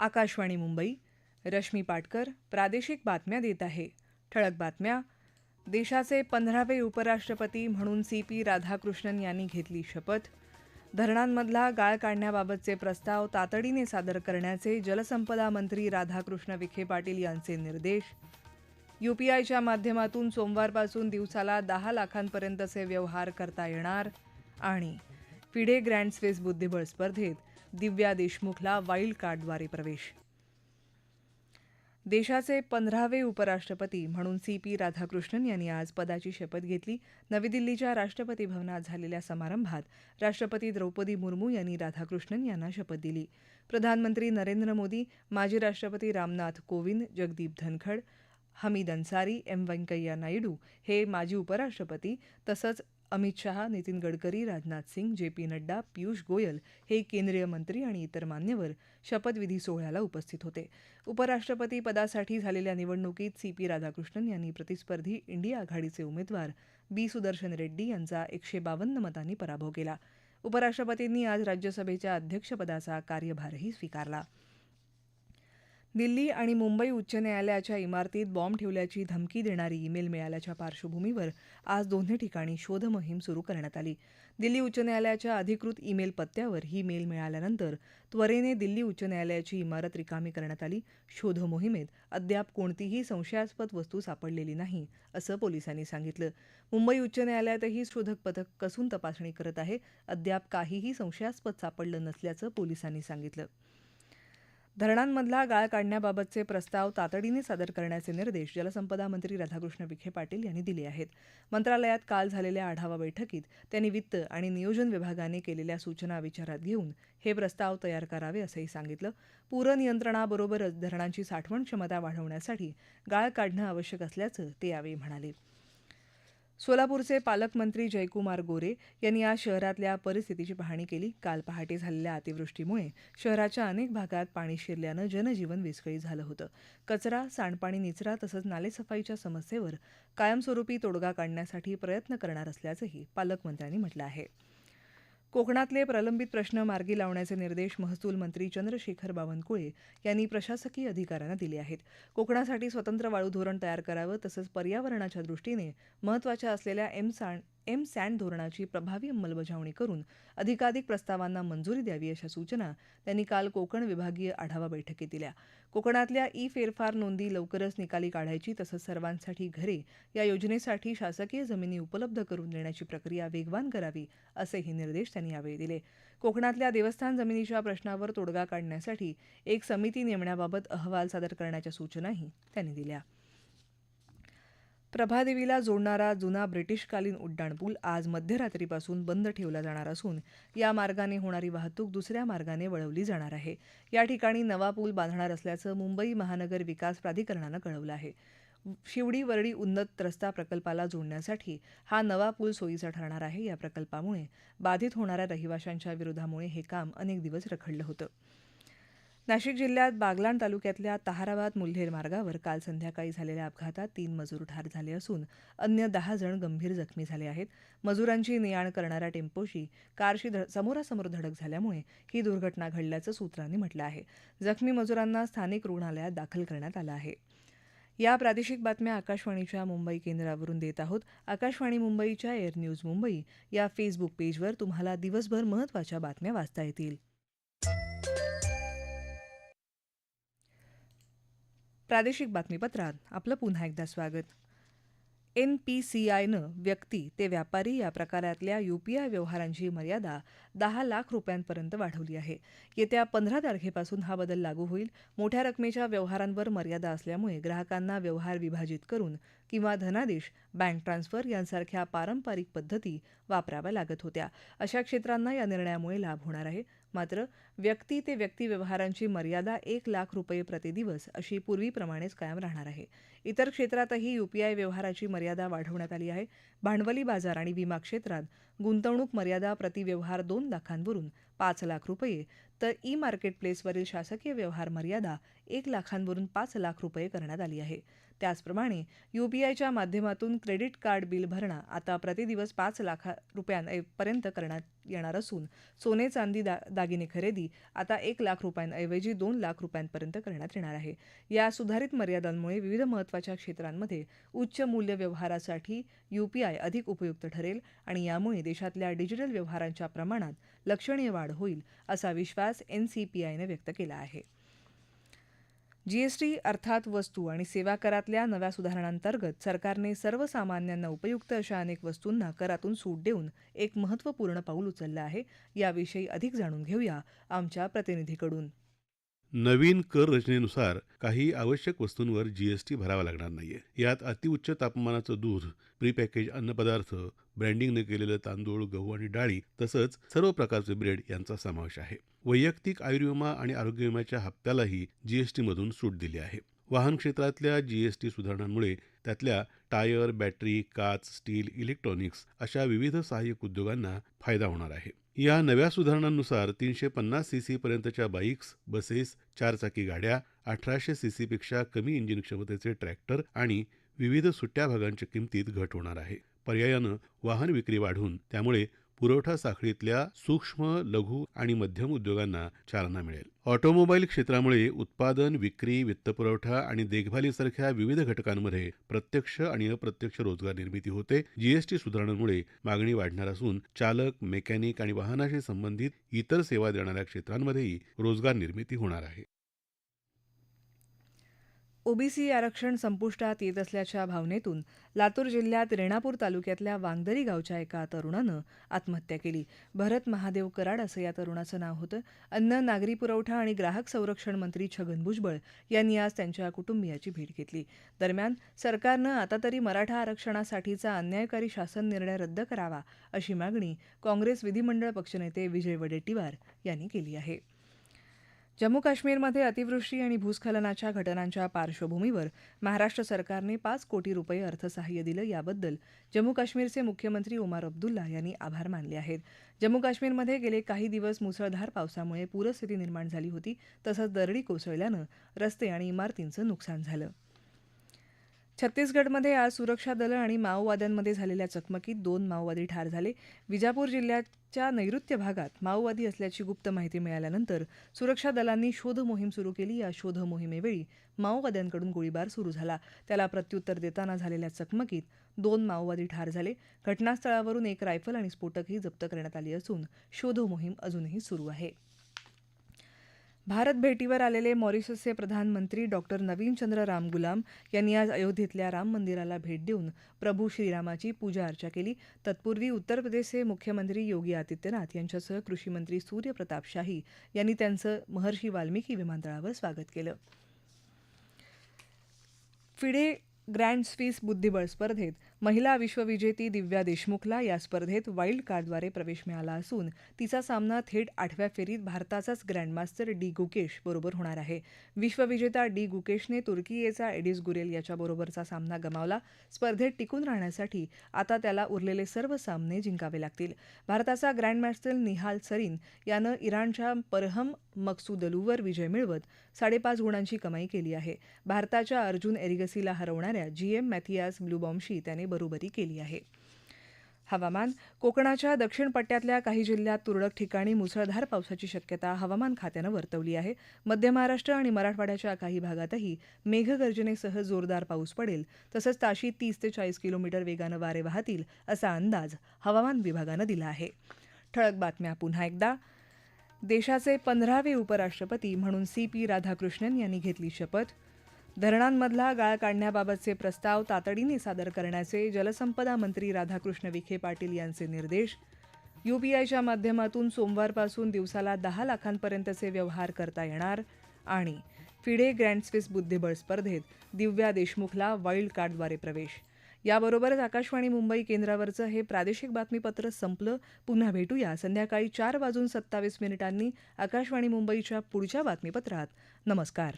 आकाशवाणी मुंबई रश्मी पाटकर प्रादेशिक बातम्या देत आहे. ठळक बातम्या. देशाचे पंधरावे उपराष्ट्रपती म्हणून सी पी राधाकृष्णन यांनी घेतली शपथ. धरणांमधला गाळ काढण्याबाबतचे प्रस्ताव तातडीने सादर करण्याचे जलसंपदा मंत्री राधाकृष्ण विखे पाटील यांचे निर्देश. यूपीआयच्या माध्यमातून सोमवारपासून दिवसाला दहा लाखांपर्यंतचे व्यवहार करता येणार आणि. फिडे ग्रँड स्विस बुद्धिबळ स्पर्धेत दिव्या देशमुखला वाईल्ड कार्डद्वारे प्रवेश. देशाचे पंधरावे उपराष्ट्रपती म्हणून सी पी राधाकृष्णन यांनी आज पदाची शपथ घेतली. नवी दिल्लीच्या राष्ट्रपती भवनात झालेल्या समारंभात राष्ट्रपती द्रौपदी मुर्मू यांनी राधाकृष्णन यांना शपथ दिली. प्रधानमंत्री नरेंद्र मोदी माजी राष्ट्रपती रामनाथ कोविंद जगदीप धनखड हमीद अन्सारी एम व्यंकय्या नायडू हे माजी उपराष्ट्रपती तसंच अमित शहा नितीन गडकरी राजनाथ सिंग जे पी नड्डा पियुष गोयल हे केंद्रीय मंत्री आणि इतर मान्यवर शपथविधी सोहळ्याला उपस्थित होते. उपराष्ट्रपती पदासाठी झालेल्या निवडणुकीत सी पी राधाकृष्णन यांनी प्रतिस्पर्धी इंडिया आघाडीचे उमेदवार बी. सुदर्शन रेड्डी यांचा एकशे बावन्न मतांनी पराभव केला. उपराष्ट्रपतींनी आज राज्यसभेच्या अध्यक्षपदाचा कार्यभारही स्वीकारला. दिल्ली आणि मुंबई उच्च न्यायालयाच्या इमारतीत बॉम्ब ठेवल्याची धमकी देणारी ईमेल मिळाल्याच्या पार्श्वभूमीवर आज दोन्ही ठिकाणी शोध मोहीम सुरू करण्यात आली. दिल्ली उच्च न्यायालयाच्या अधिकृत ईमेल पत्त्यावर ही मेल मिळाल्यानंतर त्वरेने दिल्ली उच्च न्यायालयाची इमारत रिकामी करण्यात आली. शोध मोहिमेत अद्याप कोणतीही संशयास्पद वस्तू सापडलेली नाही असं पोलिसांनी सांगितलं. मुंबई उच्च न्यायालयातही शोधक पथक कसून तपासणी करत आहे. अद्याप काहीही संशयास्पद सापडलं नसल्याचं पोलिसांनी सांगितलं. धरणांमधला गाळ काढण्याबाबतचे प्रस्ताव तातडीने सादर करण्याचे निर्देश जलसंपदा मंत्री राधाकृष्ण विखे पाटील यांनी दिले आहेत. मंत्रालयात काल झालेल्या आढावा बैठकीत त्यांनी वित्त आणि नियोजन विभागाने केलेल्या सूचना विचारात घेऊन हे प्रस्ताव तयार करावे असंही सांगितलं. पूरनियंत्रणाबरोबरच धरणांची साठवण क्षमता वाढवण्यासाठी गाळ काढणं आवश्यक असल्याचं ते यावेळी म्हणाले. सोलापूरचे पालकमंत्री जयकुमार गोरे यांनी आज शहरातल्या परिस्थितीची पाहणी केली. काल पहाटे झालेल्या अतिवृष्टीमुळे शहराच्या अनेक भागात पाणी शिरल्यानं जनजीवन विस्कळीत झालं होतं. कचरा सांडपाणी निचरा तसंच नालेसफाईच्या समस्येवर कायमस्वरूपी तोडगा काढण्यासाठी प्रयत्न करणार असल्याचंही पालकमंत्र्यांनी म्हटलं आहे. कोकणातले प्रलंबित प्रश्न मार्गी लावण्याचे निर्देश महसूल मंत्री चंद्रशेखर बावनकुळे यांनी प्रशासकीय अधिकाऱ्यांना दिले आहेत. कोकणासाठी स्वतंत्र वाळू धोरण तयार करावं तसंच पर्यावरणाच्या दृष्टीने महत्त्वाच्या असलेल्या एम सान एम सँड धोरणाची प्रभावी अंमलबजावणी करून अधिकाधिक प्रस्तावांना मंजुरी द्यावी अशा सूचना त्यांनी काल कोकण विभागीय आढावा बैठकीत दिल्या. कोकणातल्या ई फेरफार नोंदी लवकरच निकाली काढायची तसंच सर्वांसाठी घरे या योजनेसाठी शासकीय जमिनी उपलब्ध करून देण्याची प्रक्रिया वेगवान करावी असेही निर्देश त्यांनी यावेळी दिले. कोकणातल्या देवस्थान जमिनीच्या प्रश्नावर तोडगा काढण्यासाठी एक समिती नेमण्याबाबत अहवाल सादर करण्याच्या सूचनाही त्यांनी दिल्या. प्रभादेवीला जोडणारा जुना ब्रिटिशकालीन उड्डाणपूल आज मध्यरात्रीपासून बंद ठेवला जाणार असून या मार्गाने होणारी वाहतूक दुसऱ्या मार्गाने वळवली जाणार आहे. या ठिकाणी नवा पूल बांधणार असल्याचं मुंबई महानगर विकास प्राधिकरणानं कळवलं आहे. शिवडी वरडी उन्नत रस्ता प्रकल्पाला जोडण्यासाठी हा नवा पूल सोयीचा ठरणार आहे या प्रकल्पामुळे बाधित होणाऱ्या रहिवाशांच्या विरोधामुळे हे काम अनेक दिवस रखडलं होतं. नाशिक जिल्ह्यात बागलाण तालुक्यातल्या तहाराबाद मुल्हेर मार्गावर काल संध्याकाळी झालेल्या अपघातात तीन मजूर ठार झाले असून अन्य दहा जण गंभीर जखमी झाले आहेत. मजुरांची ने आण करणाऱ्या टेम्पोशी कारशी समोरासमोर धडक झाल्यामुळे ही दुर्घटना घडल्याचं सूत्रांनी म्हटलं आहे. जखमी मजुरांना स्थानिक रुग्णालयात दाखल करण्यात आलं आहे. या प्रादेशिक बातम्या आकाशवाणीच्या मुंबई केंद्रावरून देत आहोत. आकाशवाणी मुंबईच्या एअर न्यूज मुंबई या फेसबुक पेजवर तुम्हाला दिवसभर महत्त्वाच्या बातम्या वाचता येतील. प्रादेशिक बातमीपत्रात आपलं पुन्हा एकदा स्वागत. एन पी सी आयनं व्यक्ती ते व्यापारी या प्रकारातल्या यूपीआय व्यवहारांची मर्यादा दहा लाख रुपयांपर्यंत वाढवली आहे. येत्या पंधरा तारखेपासून हा बदल लागू होईल. मोठ्या रकमेच्या व्यवहारांवर मर्यादा असल्यामुळे ग्राहकांना व्यवहार विभाजित करून किंवा धनादेश बँक ट्रान्सफर यांसारख्या पारंपरिक पद्धती वापराव्या लागत होत्या. अशा क्षेत्रांना या निर्णयामुळे लाभ होणार आहे. मात्र व्यक्ती ते व्यक्ती व्यवहारांची मर्यादा एक लाख रुपये प्रतिदिवस अशी पूर्वीप्रमाणेच कायम राहणार आहे. इतर क्षेत्रातही यूपीआय व्यवहाराची मर्यादा वाढवण्यात आली आहे. भांडवली बाजार आणि विमा क्षेत्रात गुंतवणूक मर्यादा प्रतिव्यवहार दोन लाखांवरून पाच लाख रुपये तर ई मार्केटप्लेसवरील शासकीय व्यवहार मर्यादा एक लाखांवरून पाच लाख रुपये करण्यात आली आहे. त्याचप्रमाणे यूपीआयच्या माध्यमातून क्रेडिट कार्ड बिल भरणा आता प्रतिदिवस पाच लाख रुपयांपर्यंत करण्यात येणार असून सोने चांदी दा दागिने खरेदी आता एक लाख रुपयांऐवजी दोन लाख रुपयांपर्यंत करण्यात येणार आहे. या सुधारित मर्यादांमुळे विविध महत्त्वाच्या क्षेत्रांमध्ये उच्च मूल्य व्यवहारासाठी यूपीआय अधिक उपयुक्त ठरेल आणि यामुळे देशातल्या डिजिटल व्यवहारांच्या प्रमाणात लक्षणीय वाढ होईल असा विश्वास एनसीपीआयनं व्यक्त केला आहे. जीएसटी अर्थात वस्तू आणि सेवा करातल्या नव्या सुधारणांतर्गत सरकारने सर्वसामान्यांना उपयुक्त अशा अनेक वस्तूंना करातून सूट देऊन एक महत्त्वपूर्ण पाऊल उचललं आहे. याविषयी अधिक जाणून घेऊया आमच्या प्रतिनिधीकडून. नवीन कर रचनेनुसार काही आवश्यक वस्तूंवर जीएसटी भरावा लागणार नाहीये. यात अतिउच्च तापमानाचं दूध प्रीपॅकेज अन्नपदार्थ ब्रँडिंग न केलेलं तांदूळ गहू आणि डाळी तसंच सर्व प्रकारचे ब्रेड यांचा समावेश आहे. वैयक्तिक आयुर्विमा आणि आरोग्य विम्याच्या हप्त्यालाही जीएसटीमधून सूट दिली आहे. वाहन क्षेत्रातल्या जीएसटी सुधारणांमुळे त्यातल्या टायर बॅटरी काच स्टील इलेक्ट्रॉनिक्स अशा विविध सहाय्यक उद्योगांना फायदा होणार आहे. या नव्या सुधारणांनुसार तीनशे पन्नास सी पर्यंतच्या बाईक्स बसेस चारचाकी गाड्या अठराशे सी कमी इंजिन क्षमतेचे ट्रॅक्टर आणि विविध सुट्ट्या भागांच्या किमतीत घट होणार आहे. पर्यायानं वाहन विक्री वाढून त्यामुळे पुरवठा साखळीतल्या सूक्ष्म लघु आणि मध्यम उद्योगांना चालना मिळेल. ऑटोमोबाईल क्षेत्रामुळे उत्पादन विक्री वित्तपुरवठा आणि देखभालीसारख्या विविध घटकांमध्ये प्रत्यक्ष आणि अप्रत्यक्ष रोजगार निर्मिती होते. जीएसटी सुधारणांमुळे मागणी वाढणार असून चालक मेकॅनिक आणि वाहनाशी संबंधित इतर सेवा देणाऱ्या क्षेत्रांमध्येही रोजगार निर्मिती होणार आहे. ओबीसी आरक्षण संपुष्टात येत असल्याच्या भावनेतून लातूर जिल्ह्यात रेणापूर तालुक्यातल्या वांगदरी गावच्या एका तरुणानं आत्महत्या केली. भरत महादेव कराड असं या तरुणाचं नाव होतं. अन्न नागरी पुरवठा आणि ग्राहक संरक्षण मंत्री छगन भुजबळ यांनी आज त्यांच्या कुटुंबियाची भेट घेतली. दरम्यान सरकारनं आता तरी मराठा आरक्षणासाठीचा अन्यायकारी शासन निर्णय रद्द करावा अशी मागणी काँग्रेस विधिमंडळ पक्षनेते विजय वडेट्टीवार यांनी केली आहे. जम्मू काश्मीरमध्ये अतिवृष्टी आणि भूस्खलनाच्या घटनांच्या पार्श्वभूमीवर महाराष्ट्र सरकारने पाच कोटी रुपये अर्थसहाय्य दिलं याबद्दल जम्मू काश्मीरचे मुख्यमंत्री उमार अब्दुल्ला यांनी आभार मानले आहेत. जम्मू काश्मीरमध्ये गेले काही दिवस मुसळधार पावसामुळे पूरस्थिती निर्माण झाली होती तसंच दरडी कोसळल्यानं रस्ते आणि इमारतींचं नुकसान झालं. छत्तीसगडमध्ये आज सुरक्षा दलं आणि माओवाद्यांमध्ये झालेल्या चकमकीत दोन माओवादी ठार झाले. विजापूर जिल्ह्याच्या नैऋत्य भागात माओवादी असल्याची गुप्त माहिती मिळाल्यानंतर सुरक्षा दलांनी शोध मोहीम सुरू केली. या शोध मोहिमेवेळी माओवाद्यांकडून गोळीबार सुरू झाला. त्याला प्रत्युत्तर देताना झालेल्या चकमकीत दोन माओवादी ठार झाले. घटनास्थळावरून एक रायफल आणि स्फोटकही जप्त करण्यात आली असून शोध मोहीम अजूनही सुरू आहे. भारत भेटीवर आलेले मॉरिशसचे प्रधानमंत्री डॉक्टर नवीनचंद्र रामगुलाम यांनी आज अयोध्येतल्या राम मंदिराला भेट देऊन प्रभू श्रीरामाची पूजा अर्चा केली. तत्पूर्वी उत्तर प्रदेशचे मुख्यमंत्री योगी आदित्यनाथ यांच्यासह कृषीमंत्री सूर्यप्रताप शाही यांनी त्यांचं महर्षी वाल्मिकी विमानतळावर स्वागत केलं. फिडे ग्रँड स्विस बुद्धिबळ स्पर्धेत महिला विश्वविजेती दिव्या देशमुखला या स्पर्धेत वाईल्ड कार्डद्वारे प्रवेश मिळाला असून तिचा सामना थेट आठव्या फेरीत भारताचाच ग्रँडमास्टर डी गुकेश बरोबर होणार आहे. विश्वविजेता डी गुकेशने तुर्कीयेचा एडिस गुरेल याच्याबरोबरचा सामना गमावला. स्पर्धेत टिकून राहण्यासाठी आता त्याला उरलेले सर्व सामने जिंकावे लागतील. भारताचा ग्रँडमास्टर निहाल सरीन यानं इराणच्या परहम मक्सूदलूवर विजय मिळवत साडेपाच गुणांची कमाई केली आहे. भारताच्या अर्जुन एरिगसीला हरवणाऱ्या जी एम मॅथियास ब्लूबॉम्बशी त्याने बरोबरी केली आहे. हवामान कोकणाच्या दक्षिण पट्ट्यातल्या काही जिल्ह्यात तुरळक ठिकाणी मुसळधार पावसाची शक्यता हवामान खात्यानं वर्तवली आहे. मध्य महाराष्ट्र आणि मराठवाड्याच्या काही भागातही मेघगर्जनेसह जोरदार पाऊस पडेल. तसंच ताशी तीस ते चाळीस किलोमीटर वेगानं वारे वाहतील असा अंदाज हवामान विभागानं दिला आहे. ठळक बातम्या पुन्हा एकदा. देशाचे पंधरावे उपराष्ट्रपती म्हणून सी पी राधाकृष्णन यांनी घेतली शपथ. धरणांमधला गाळ काढण्याबाबतचे प्रस्ताव तातडीने सादर करण्याचे जलसंपदा मंत्री राधाकृष्ण विखे पाटील यांचे निर्देश. यूपीआयच्या माध्यमातून सोमवारपासून दिवसाला दहा लाखांपर्यंतचे व्यवहार करता येणार आणि फिडे ग्रँड स्विस बुद्धिबळ स्पर्धेत दिव्या देशमुखला वाईल्ड कार्डद्वारे प्रवेश. याबरोबरच आकाशवाणी मुंबई केंद्रावरचं हे प्रादेशिक बातमीपत्र संपलं. पुन्हा भेटूया संध्याकाळी चार वाजून सत्तावीस मिनिटांनी आकाशवाणी मुंबईच्या पुढच्या बातमीपत्रात. नमस्कार.